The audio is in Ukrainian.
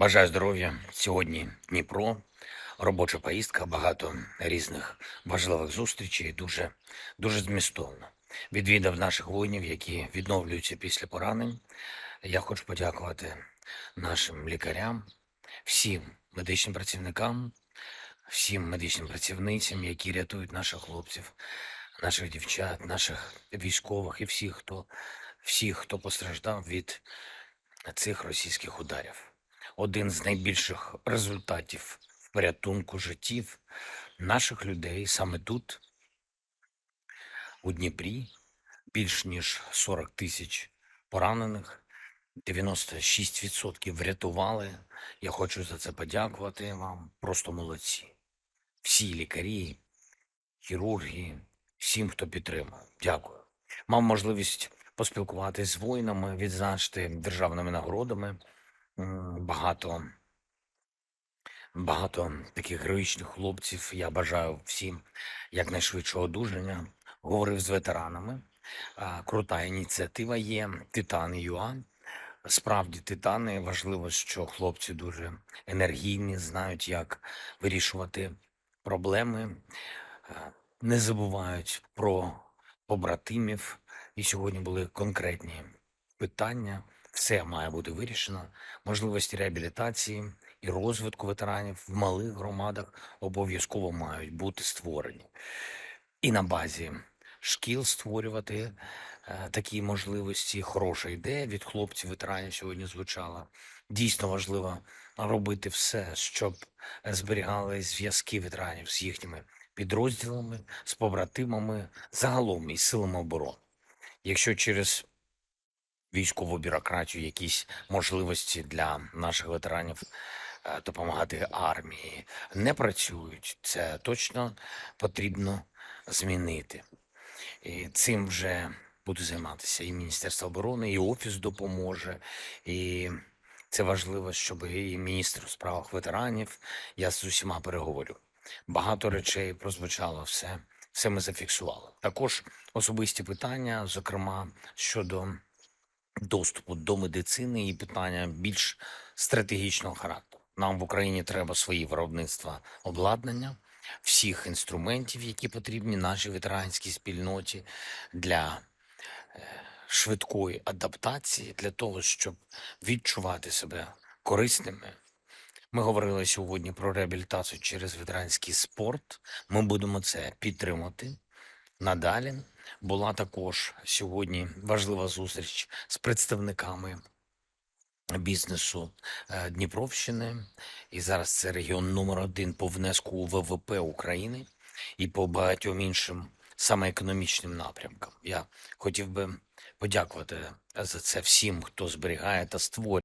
Бажаю здоров'я. Сьогодні Дніпро, робоча поїздка, багато різних важливих зустрічей. Дуже, дуже змістовно. Відвідав наших воїнів, які відновлюються після поранень. Я хочу подякувати нашим лікарям, всім медичним працівникам, всім медичним працівницям, які рятують наших хлопців, наших дівчат, наших військових і всіх, хто, всіх, хто постраждав від цих російських ударів один з найбільших результатів порятунку життів наших людей саме тут, у Дніпрі, більш ніж 40 тисяч поранених, 96% врятували. Я хочу за це подякувати вам. Просто молодці. Всі лікарі, хірурги, всім, хто підтримав. Дякую. Мав можливість поспілкуватися з воїнами, відзначити державними нагородами. Багато, багато таких героїчних хлопців. Я бажаю всім якнайшвидшого одужання. Говорив з ветеранами. Крута ініціатива є. Титани ЮА. Справді, титани важливо, що хлопці дуже енергійні, знають, як вирішувати проблеми, не забувають про побратимів. І сьогодні були конкретні питання. Все має бути вирішено. Можливості реабілітації і розвитку ветеранів в малих громадах обов'язково мають бути створені. І на базі шкіл створювати е, такі можливості. Хороша ідея від хлопців ветеранів сьогодні звучала. Дійсно важливо робити все, щоб зберігали зв'язки ветеранів з їхніми підрозділами, з побратимами, загалом із силами оборони. Якщо через військову бюрократію якісь можливості для наших ветеранів е, допомагати армії не працюють, це точно потрібно змінити. І цим вже буде займатися і Міністерство оборони, і Офіс допоможе. І це важливо, щоб і міністр у справах ветеранів. Я з усіма переговорю. Багато речей прозвучало все. Все ми зафіксували. Також особисті питання, зокрема щодо доступу до медицини і питання більш стратегічного характеру. Нам в Україні треба свої виробництва обладнання, всіх інструментів, які потрібні нашій ветеранській спільноті для е, швидкої адаптації, для того, щоб відчувати себе корисними. Ми говорили сьогодні про реабілітацію через ветеранський спорт. Ми будемо це підтримати надалі. Була також сьогодні важлива зустріч з представниками бізнесу е, Дніпровщини. І зараз це регіон номер один по внеску у ВВП України і по багатьом іншим саме економічним напрямкам. Я хотів би подякувати за це всім, хто зберігає та створює.